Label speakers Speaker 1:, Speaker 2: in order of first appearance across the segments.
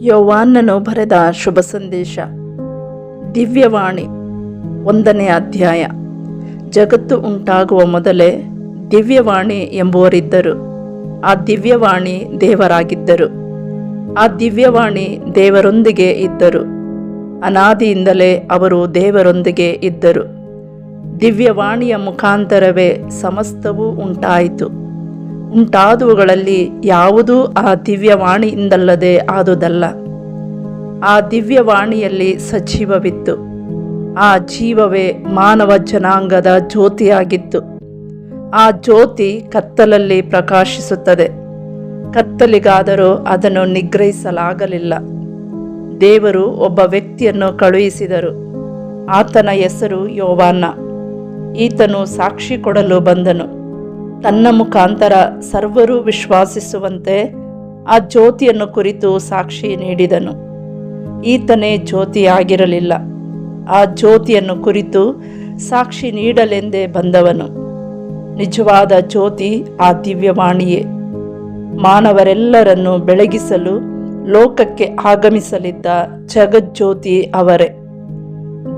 Speaker 1: ಯೋವಾನ್ನನು ಬರೆದ ಶುಭ ಸಂದೇಶ. ದಿವ್ಯವಾಣಿ, ಒಂದನೇ ಅಧ್ಯಾಯ. ಜಗತ್ತು ಉಂಟಾಗುವ ಮೊದಲೇ ದಿವ್ಯವಾಣಿ ಎಂಬುವರಿದ್ದರು. ಆ ದಿವ್ಯವಾಣಿ ದೇವರಾಗಿದ್ದರು. ಆ ದಿವ್ಯವಾಣಿ ದೇವರೊಂದಿಗೆ ಇದ್ದರು. ಅನಾದಿಯಿಂದಲೇ ಅವರು ದೇವರೊಂದಿಗೆ ಇದ್ದರು. ದಿವ್ಯವಾಣಿಯ ಮುಖಾಂತರವೇ ಸಮಸ್ತವೂ ಉಂಟಾಯಿತು. ಉಂಟಾದವುಗಳಲ್ಲಿ ಯಾವುದೂ ಆ ದಿವ್ಯವಾಣಿಯಿಂದಲ್ಲದೆ ಆದುದಲ್ಲ. ಆ ದಿವ್ಯವಾಣಿಯಲ್ಲಿ ಸಜೀವವಿತ್ತು. ಆ ಜೀವವೇ ಮಾನವ ಜನಾಂಗದ ಜ್ಯೋತಿಯಾಗಿತ್ತು. ಆ ಜ್ಯೋತಿ ಕತ್ತಲಲ್ಲಿ ಪ್ರಕಾಶಿಸುತ್ತದೆ. ಕತ್ತಲಿಗಾದರೂ ಅದನ್ನು ನಿಗ್ರಹಿಸಲಾಗಲಿಲ್ಲ. ದೇವರು ಒಬ್ಬ ವ್ಯಕ್ತಿಯನ್ನು ಕಳುಹಿಸಿದರು. ಆತನ ಹೆಸರು ಯೋವಾನ್ನ ಈತನು ಸಾಕ್ಷಿ ಕೊಡಲು ಬಂದನು. ತನ್ನ ಮುಖಾಂತರ ಸರ್ವರು ವಿಶ್ವಾಸಿಸುವಂತೆ ಆ ಜ್ಯೋತಿಯನ್ನು ಕುರಿತು ಸಾಕ್ಷಿ ನೀಡಿದನು. ಈತನೇ ಜ್ಯೋತಿಯಾಗಿರಲಿಲ್ಲ. ಆ ಜ್ಯೋತಿಯನ್ನು ಕುರಿತು ಸಾಕ್ಷಿ ನೀಡಲೆಂದೇ ಬಂದವನು. ನಿಜವಾದ ಜ್ಯೋತಿ ಆ ದಿವ್ಯವಾಣಿಯೇ. ಮಾನವರೆಲ್ಲರನ್ನು ಬೆಳಗಿಸಲು ಲೋಕಕ್ಕೆ ಆಗಮಿಸಲಿದ್ದ ಜಗಜ್ಯೋತಿ ಅವರೇ.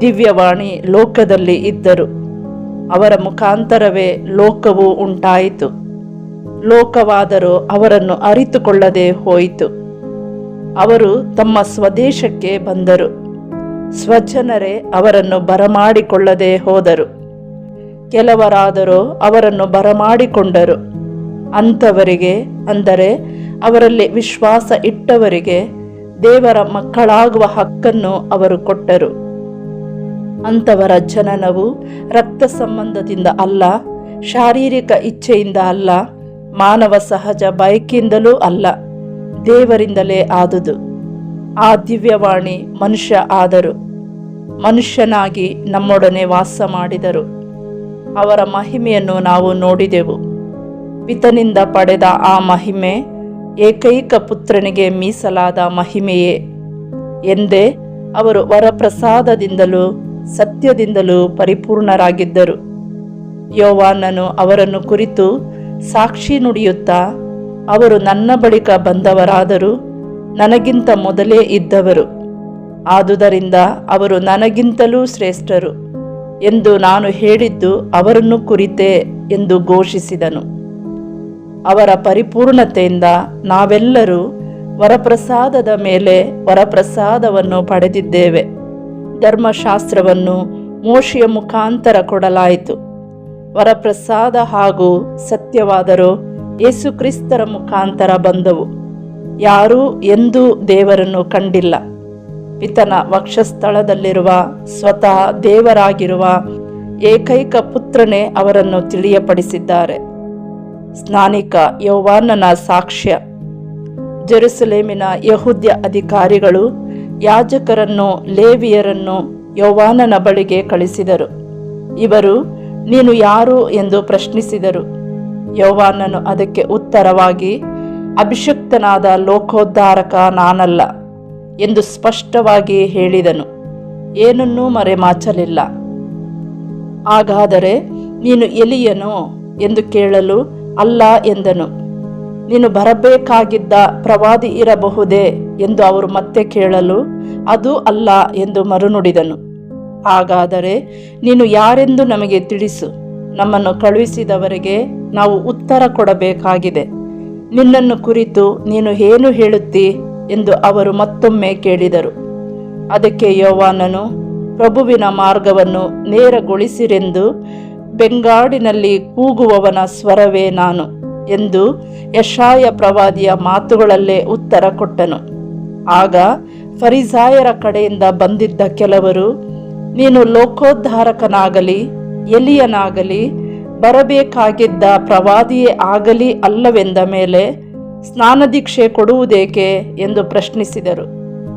Speaker 1: ದಿವ್ಯವಾಣಿ ಲೋಕದಲ್ಲಿ ಇದ್ದರು. ಅವರ ಮುಖಾಂತರವೇ ಲೋಕವು ಉಂಟಾಯಿತು. ಲೋಕವಾದರೂ ಅವರನ್ನು ಅರಿತುಕೊಳ್ಳದೆ ಹೋಯಿತು. ಅವರು ತಮ್ಮ ಸ್ವದೇಶಕ್ಕೆ ಬಂದರು. ಸ್ವಜನರೇ ಅವರನ್ನು ಬರಮಾಡಿಕೊಳ್ಳದೆ ಹೋದರು. ಕೆಲವರಾದರೂ ಅವರನ್ನು ಬರಮಾಡಿಕೊಂಡರು. ಅಂಥವರಿಗೆ, ಅಂದರೆ ಅವರಲ್ಲಿ ವಿಶ್ವಾಸ ಇಟ್ಟವರಿಗೆ ದೇವರ ಮಕ್ಕಳಾಗುವ ಹಕ್ಕನ್ನು ಅವರು ಕೊಟ್ಟರು. ಅಂಥವರ ಜನನವು ರಕ್ತ ಸಂಬಂಧದಿಂದ ಅಲ್ಲ, ಶಾರೀರಿಕ ಇಚ್ಛೆಯಿಂದ ಅಲ್ಲ, ಮಾನವ ಸಹಜ ಬಯಕೆಯಿಂದಲೂ ಅಲ್ಲ, ದೇವರಿಂದಲೇ ಆದುದು. ಆ ದಿವ್ಯವಾಣಿ ಮನುಷ್ಯ ಆದರು. ಮನುಷ್ಯನಾಗಿ ನಮ್ಮೊಡನೆ ವಾಸ ಮಾಡಿದರು. ಅವರ ಮಹಿಮೆಯನ್ನು ನಾವು ನೋಡಿದೆವು. ಪಿತನಿಂದ ಪಡೆದ ಆ ಮಹಿಮೆ ಏಕೈಕ ಪುತ್ರನಿಗೆ ಮೀಸಲಾದ ಮಹಿಮೆಯೇ ಎಂದೇ ಅವರು ವರಪ್ರಸಾದದಿಂದಲೂ ಸತ್ಯದಿಂದಲೂ ಪರಿಪೂರ್ಣರಾಗಿದ್ದರು. ಯೋವಾನನು ಅವರನ್ನು ಕುರಿತು ಸಾಕ್ಷಿ ನುಡಿಯುತ್ತಾ, ಅವರು ನನ್ನ ಬಳಿಕ ಬಂದವರಾದರೂ ನನಗಿಂತ ಮೊದಲೇ ಇದ್ದವರು. ಆದುದರಿಂದ ಅವರು ನನಗಿಂತಲೂ ಶ್ರೇಷ್ಠರು ಎಂದು ನಾನು ಹೇಳಿದ್ದು ಅವರನ್ನು ಕುರಿತೇ ಎಂದು ಘೋಷಿಸಿದನು. ಅವರ ಪರಿಪೂರ್ಣತೆಯಿಂದ ನಾವೆಲ್ಲರೂ ವರಪ್ರಸಾದದ ಮೇಲೆ ವರಪ್ರಸಾದವನ್ನು ಪಡೆದಿದ್ದೇವೆ. ಧರ್ಮಶಾಸ್ತ್ರವನ್ನು ಮೋಶಿಯ ಮುಖಾಂತರ ಕೊಡಲಾಯಿತು. ವರಪ್ರಸಾದ ಹಾಗೂ ಸತ್ಯವಾದರೂ ಯೇಸುಕ್ರಿಸ್ತರ ಮುಖಾಂತರ ಬಂದವು. ಯಾರೂ ಎಂದೂ ದೇವರನ್ನು ಕಂಡಿಲ್ಲ. ಪಿತನ ವಕ್ಷಸ್ಥಳದಲ್ಲಿರುವ ಸ್ವತಃ ದೇವರಾಗಿರುವ ಏಕೈಕ ಪುತ್ರನೇ ಅವರನ್ನು ತಿಳಿಯಪಡಿಸಿದ್ದಾರೆ. ಸ್ನಾನಿಕ ಯೌವಾನನ ಸಾಕ್ಷ್ಯ. ಜೆರುಸಲೇಮಿನ ಯಹುದ್ಯ ಅಧಿಕಾರಿಗಳು ಯಾಜಕರನ್ನು, ಲೇವಿಯರನ್ನು ಯೌವಾನನ ಬಳಿಗೆ ಕಳಿಸಿದರು. ಇವರು, ನೀನು ಯಾರು ಎಂದು ಪ್ರಶ್ನಿಸಿದರು. ಯೌವಾನನು ಅದಕ್ಕೆ ಉತ್ತರವಾಗಿ, ಅಭಿಷಕ್ತನಾದ ಲೋಕೋದ್ಧಾರಕ ನಾನಲ್ಲ ಎಂದು ಸ್ಪಷ್ಟವಾಗಿ ಹೇಳಿದನು. ಏನನ್ನೂ ಮರೆಮಾಚಲಿಲ್ಲ. ಹಾಗಾದರೆ ನೀನು ಎಲಿಯನೋ ಎಂದು ಕೇಳಲು ಅಲ್ಲ ಎಂದನು. ನೀನು ಬರಬೇಕಾಗಿದ್ದ ಪ್ರವಾದಿ ಇರಬಹುದೇ ಎಂದು ಅವರು ಮತ್ತೆ ಕೇಳಲು, ಅದು ಅಲ್ಲ ಎಂದು ಮರುನುಡಿದನು. ಹಾಗಾದರೆ ನೀನು ಯಾರೆಂದು ನಮಗೆ ತಿಳಿಸು? ನಮ್ಮನ್ನು ಕಳುಹಿಸಿದವರಿಗೆ ನಾವು ಉತ್ತರ ಕೊಡಬೇಕಾಗಿದೆ. ನಿನ್ನನ್ನು ಕುರಿತು ನೀನು ಏನು ಹೇಳುತ್ತಿ? ಎಂದು ಅವರು ಮತ್ತೊಮ್ಮೆ ಕೇಳಿದರು. ಅದಕ್ಕೆ ಯೋವಾನನು, ಪ್ರಭುವಿನ ಮಾರ್ಗವನ್ನು ನೇರಗೊಳಿಸಿರೆಂದು ಬೆಂಗಾಡಿನಲ್ಲಿ ಕೂಗುವವನ ಸ್ವರವೇ ನಾನು ಎಂದು ಯಶಾಯ ಪ್ರವಾದಿಯ ಮಾತುಗಳಲ್ಲೇ ಉತ್ತರ ಕೊಟ್ಟನು. ಆಗ ಫರಿಸಾಯರ ಕಡೆಯಿಂದ ಬಂದಿದ್ದ ಕೆಲವರು, ನೀನು ಲೋಕೋದ್ಧಾರಕನಾಗಲಿ, ಎಲಿಯನಾಗಲಿ, ಬರಬೇಕಾಗಿದ್ದ ಪ್ರವಾದಿಯೇ ಆಗಲಿ ಅಲ್ಲವೆಂದ ಮೇಲೆ ಸ್ನಾನದೀಕ್ಷೆ ಕೊಡುವುದೇಕೆ ಎಂದು ಪ್ರಶ್ನಿಸಿದರು.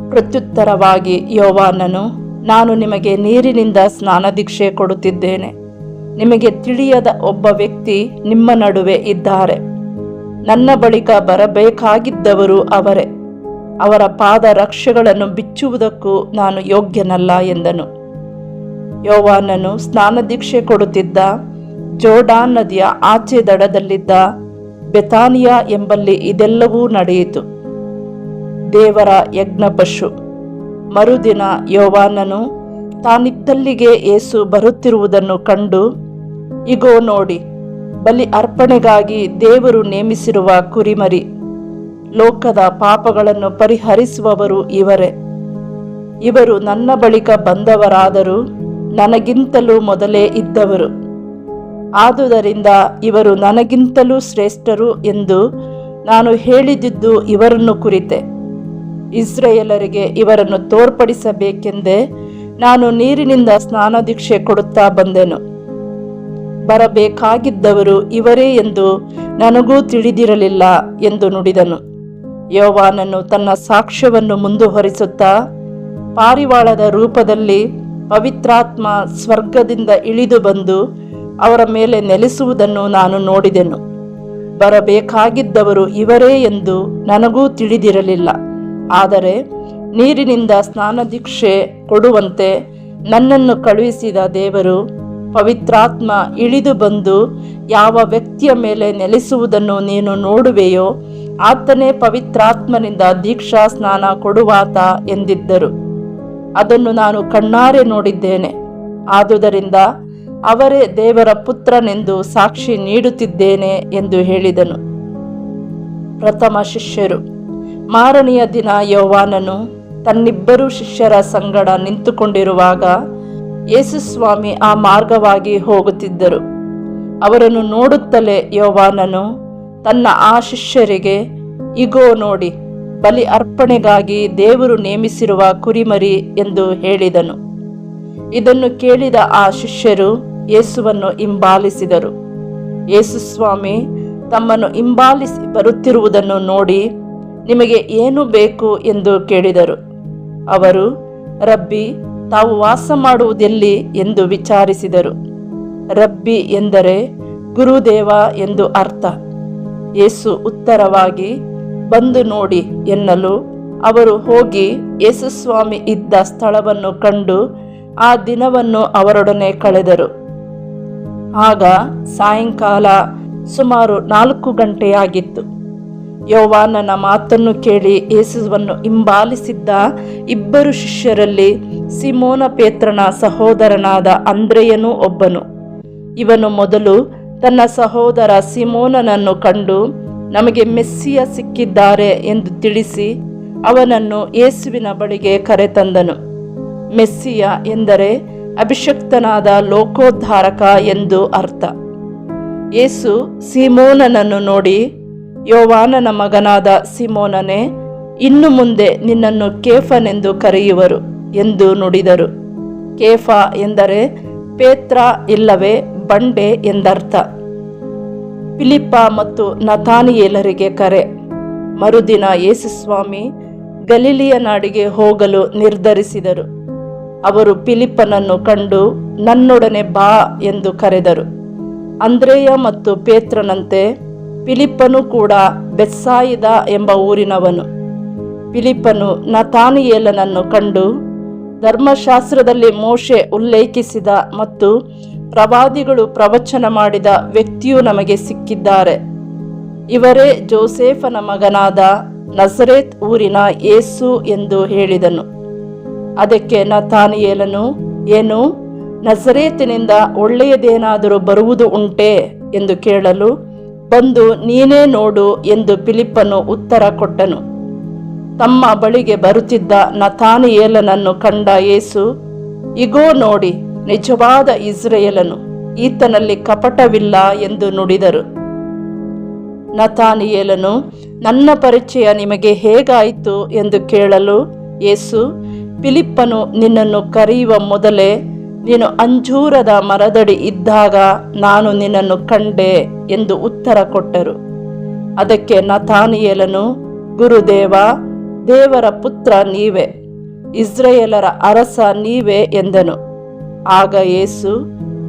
Speaker 1: ಪ್ರತ್ಯುತ್ತರವಾಗಿ ಯೋವಾನನು, ನಾನು ನಿಮಗೆ ನೀರಿನಿಂದ ಸ್ನಾನದೀಕ್ಷೆ ಕೊಡುತ್ತಿದ್ದೇನೆ. ನಿಮಗೆ ತಿಳಿಯದ ಒಬ್ಬ ವ್ಯಕ್ತಿ ನಿಮ್ಮ ನಡುವೆ ಇದ್ದಾರೆ. ನನ್ನ ಬಳಿಕ ಬರಬೇಕಾಗಿದ್ದವರು ಅವರೇ. ಅವರ ಪಾದ ರಕ್ಷೆಗಳನ್ನು ಬಿಚ್ಚುವುದಕ್ಕೂ ನಾನು ಯೋಗ್ಯನಲ್ಲ ಎಂದನು. ಯೋವಾನನು ಸ್ನಾನದೀಕ್ಷೆ ಕೊಡುತ್ತಿದ್ದ ಜೋಡಾನ್ ನದಿಯ ಆಚೆ ದಡದಲ್ಲಿದ್ದ ಬೆತಾನಿಯಾ ಎಂಬಲ್ಲಿ ಇದೆಲ್ಲವೂ ನಡೆಯಿತು. ದೇವರ ಯಜ್ಞಪಶು ಮರುದಿನ ಯೋವಾನನು ತಾನಿದ್ದಲ್ಲಿಗೆ ಏಸು ಬರುತ್ತಿರುವುದನ್ನು ಕಂಡು, ಇಗೋ ನೋಡಿ ಬಲಿ ಅರ್ಪಣೆಗಾಗಿ ದೇವರು ನೇಮಿಸಿರುವ ಕುರಿಮರಿ. ಲೋಕದ ಪಾಪಗಳನ್ನು ಪರಿಹರಿಸುವವರು ಇವರೇ. ಇವರು ನನ್ನ ಬಳಿಕ ಬಂದವರಾದರೂ ನನಗಿಂತಲೂ ಮೊದಲೇ ಇದ್ದವರು. ಆದುದರಿಂದ ಇವರು ನನಗಿಂತಲೂ ಶ್ರೇಷ್ಠರು ಎಂದು ನಾನು ಹೇಳಿದಿದ್ದು ಇವರನ್ನು ಕುರಿತೆ. ಇಸ್ರೇಲರಿಗೆ ಇವರನ್ನು ತೋರ್ಪಡಿಸಬೇಕೆಂದೇ ನಾನು ನೀರಿನಿಂದ ಸ್ನಾನದೀಕ್ಷೆ ಕೊಡುತ್ತಾ ಬಂದೆನು. ಬರಬೇಕಾಗಿದ್ದವರು ಇವರೇ ಎಂದು ನನಗೂ ತಿಳಿದಿರಲಿಲ್ಲ ಎಂದು ನುಡಿದನು. ಯೋವಾನನು ತನ್ನ ಸಾಕ್ಷ್ಯವನ್ನು ಮುಂದುವರಿಸುತ್ತಾ ಪಾರಿವಾಳದ ರೂಪದಲ್ಲಿ ಪವಿತ್ರಾತ್ಮ ಸ್ವರ್ಗದಿಂದ ಇಳಿದು ಬಂದು ಅವರ ಮೇಲೆ ನೆಲೆಸುವುದನ್ನು ನಾನು ನೋಡಿದೆನು. ಬರಬೇಕಾಗಿದ್ದವರು ಇವರೇ ಎಂದು ನನಗೂ ತಿಳಿದಿರಲಿಲ್ಲ. ಆದರೆ ನೀರಿನಿಂದ ಸ್ನಾನದೀಕ್ಷೆ ಕೊಡುವಂತೆ ನನ್ನನ್ನು ಕಳುಹಿಸಿದ ದೇವರು ಪವಿತ್ರಾತ್ಮ ಇಳಿದು ಬಂದು ಯಾವ ವ್ಯಕ್ತಿಯ ಮೇಲೆ ನೆಲೆಸುವುದನ್ನು ನೀನು ನೋಡುವೆಯೋ, ಆತನೇ ಪವಿತ್ರಾತ್ಮನಿಂದ ದೀಕ್ಷಾ ಸ್ನಾನ ಕೊಡುವಾತ ಎಂದಿದ್ದರು. ಅದನ್ನು ನಾನು ಕಣ್ಣಾರೆ ನೋಡಿದ್ದೇನೆ. ಆದುದರಿಂದ ಅವರೇ ದೇವರ ಪುತ್ರನೆಂದು ಸಾಕ್ಷಿ ನೀಡುತ್ತಿದ್ದೇನೆ ಎಂದು ಹೇಳಿದನು. ಪ್ರಥಮ ಶಿಷ್ಯರು, ಮಾರನೆಯ ದಿನ ಯೌವಾನನು ತನ್ನಿಬ್ಬರು ಶಿಷ್ಯರ ಸಂಗಡ ನಿಂತುಕೊಂಡಿರುವಾಗ ಯೇಸುಸ್ವಾಮಿ ಆ ಮಾರ್ಗವಾಗಿ ಹೋಗುತ್ತಿದ್ದರು. ಅವರನ್ನು ನೋಡುತ್ತಲೇ ಯೋವಾನನು ತನ್ನ ಆ ಶಿಷ್ಯರಿಗೆ, ಇಗೋ ನೋಡಿ, ಬಲಿ ಅರ್ಪಣೆಗಾಗಿ ದೇವರು ನೇಮಿಸಿರುವ ಕುರಿಮರಿ ಎಂದು ಹೇಳಿದನು. ಇದನ್ನು ಕೇಳಿದ ಆ ಶಿಷ್ಯರು ಯೇಸುವನ್ನು ಹಿಂಬಾಲಿಸಿದರು. ಯೇಸುಸ್ವಾಮಿ ತಮ್ಮನ್ನು ಹಿಂಬಾಲಿಸಿ ಬರುತ್ತಿರುವುದನ್ನು ನೋಡಿ ನಿಮಗೆ ಏನು ಬೇಕು? ಎಂದು ಕೇಳಿದರು. ಅವರು, ರಬ್ಬಿ ತಾವು ವಾಸ ಮಾಡುವುದೆಲ್ಲಿ ಎಂದು ವಿಚಾರಿಸಿದರು. ರಬ್ಬಿ ಎಂದರೆ ಗುರುದೇವ ಎಂದು ಅರ್ಥ. ಯೇಸು ಉತ್ತರವಾಗಿ, ಬಂದು ನೋಡಿ ಎನ್ನಲು ಅವರು ಹೋಗಿ ಯೇಸುಸ್ವಾಮಿ ಇದ್ದ ಸ್ಥಳವನ್ನು ಕಂಡು ಆ ದಿನವನ್ನು ಅವರೊಡನೆ ಕಳೆದರು. ಆಗ ಸಾಯಂಕಾಲ ಸುಮಾರು ನಾಲ್ಕು ಗಂಟೆಯಾಗಿತ್ತು. ಯೋವಾನನ ಮಾತನ್ನು ಕೇಳಿ ಯೇಸುವನ್ನು ಹಿಂಬಾಲಿಸಿದ್ದ ಇಬ್ಬರು ಶಿಷ್ಯರಲ್ಲಿ ಸಿಮೋನ ಪೇತ್ರನ ಸಹೋದರನಾದ ಅಂದ್ರೆಯನೂ ಒಬ್ಬನು. ಇವನು ಮೊದಲು ತನ್ನ ಸಹೋದರ ಸಿಮೋನನನ್ನು ಕಂಡು, ನಮಗೆ ಮೆಸ್ಸಿಯ ಸಿಕ್ಕಿದ್ದಾರೆ ಎಂದು ತಿಳಿಸಿ ಅವನನ್ನು ಯೇಸುವಿನ ಬಳಿಗೆ ಕರೆತಂದನು. ಮೆಸ್ಸಿಯ ಎಂದರೆ ಅಭಿಷಕ್ತನಾದ ಲೋಕೋದ್ಧಾರಕ ಎಂದು ಅರ್ಥ. ಯೇಸು ಸಿಮೋನನನ್ನು ನೋಡಿ ಯೋವಾನನ ಮಗನಾದ ಸಿಮೋನನೇ, ಇನ್ನು ಮುಂದೆ ನಿನ್ನನ್ನು ಕೇಫನೆಂದು ಕರೆಯುವರು ಎಂದು ನುಡಿದರು. ಕೇಫ ಎಂದರೆ ಪೇತ್ರ ಇಲ್ಲವೇ ಬಂಡೆ ಎಂದರ್ಥ. ಫಿಲಿಪ್ಪ ಮತ್ತು ನತಾನಿಯೇಲರಿಗೆ ಕರೆ. ಮರುದಿನ ಯೇಸುಸ್ವಾಮಿ ಗಲೀಲಿಯ ನಾಡಿಗೆ ಹೋಗಲು ನಿರ್ಧರಿಸಿದರು. ಅವರು ಫಿಲಿಪ್ಪನನ್ನು ಕಂಡು, ನನ್ನೊಡನೆ ಬಾ ಎಂದು ಕರೆದರು. ಅಂದ್ರೇಯ ಮತ್ತು ಪೇತ್ರನಂತೆ ಫಿಲಿಪ್ಪನು ಕೂಡ ಬೆಸ್ಸಾಯಿದ ಎಂಬ ಊರಿನವನು. ಫಿಲಿಪ್ಪನು ನತಾನಿಯೇಲನನ್ನು ಕಂಡು ಧರ್ಮಶಾಸ್ತ್ರದಲ್ಲಿ ಮೋಶೆ ಉಲ್ಲೇಖಿಸಿದ ಮತ್ತು ಪ್ರವಾದಿಗಳು ಪ್ರವಚನ ಮಾಡಿದ ವ್ಯಕ್ತಿಯು ನಮಗೆ ಸಿಕ್ಕಿದ್ದಾರೆ. ಇವರೇ ಜೋಸೇಫನ ಮಗನಾದ ನಜರೇತ್ ಊರಿನ ಏಸು ಎಂದು ಹೇಳಿದನು. ಅದಕ್ಕೆ ನತಾನಿಯೇಲನು, ಏನು, ನಜರೇತಿನಿಂದ ಒಳ್ಳೆಯದೇನಾದರೂ ಬರುವುದು ಉಂಟೆ ಎಂದು ಕೇಳಲು ಬಂದು ನೀನೇ ನೋಡು ಎಂದು ಫಿಲಿಪ್ಪನು ಉತ್ತರ ಕೊಟ್ಟನು. ತಮ್ಮ ಬಳಿಗೆ ಬರುತ್ತಿದ್ದ ನತಾನಿಯೇಲನನ್ನು ಕಂಡ ಯೇಸು, ಇಗೋ ನೋಡಿ, ನಿಜವಾದ ಇಸ್ರೇಲನು, ಈತನಲ್ಲಿ ಕಪಟವಿಲ್ಲ ಎಂದು ನುಡಿದರು. ನತಾನಿಯೇಲನು ನನ್ನ ಪರಿಚಯ ನಿಮಗೆ ಹೇಗಾಯಿತು? ಎಂದು ಕೇಳಲು ಯೇಸು, ಫಿಲಿಪ್ಪನು ನಿನ್ನನ್ನು ಕರೆಯುವ ಮೊದಲೇ ನೀನು ಅಂಜೂರದ ಮರದಡಿ ಇದ್ದಾಗ ನಾನು ನಿನ್ನನ್ನು ಕಂಡೆ ಎಂದು ಉತ್ತರ ಕೊಟ್ಟರು. ಅದಕ್ಕೆ ನಥಾನಿಯೇಲನು ಗುರುದೇವ, ದೇವರ ಪುತ್ರ ನೀವೇ ಇಸ್ರೇಲರ ಅರಸ ನೀವೇ ಎಂದನು. ಆಗ ಯೇಸು,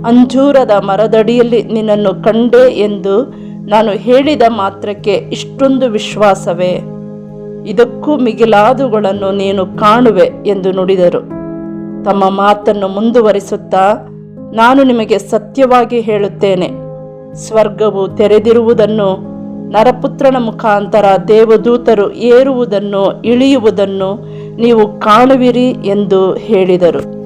Speaker 1: ಅಂಜೂರದ ಮರದಡಿಯಲ್ಲಿ ನಿನ್ನನ್ನು ಕಂಡೆ ಎಂದು ನಾನು ಹೇಳಿದ ಮಾತ್ರಕ್ಕೆ ಇಷ್ಟೊಂದು ವಿಶ್ವಾಸವೇ? ಇದಕ್ಕೂ ಮಿಗಿಲಾದುಗಳನ್ನು ನೀನು ಕಾಣುವೆ ಎಂದು ನುಡಿದರು. ತಮ್ಮ ಮಾತನ್ನು ಮುಂದುವರಿಸುತ್ತಾ ನಾನು ನಿಮಗೆ ಸತ್ಯವಾಗಿ ಹೇಳುತ್ತೇನೆ. ಸ್ವರ್ಗವು ತೆರೆದಿರುವುದನ್ನು, ನರಪುತ್ರನ ಮುಖಾಂತರ ದೇವದೂತರು ಏರುವುದನ್ನು, ಇಳಿಯುವುದನ್ನು ನೀವು ಕಾಣುವಿರಿ ಎಂದು ಹೇಳಿದರು.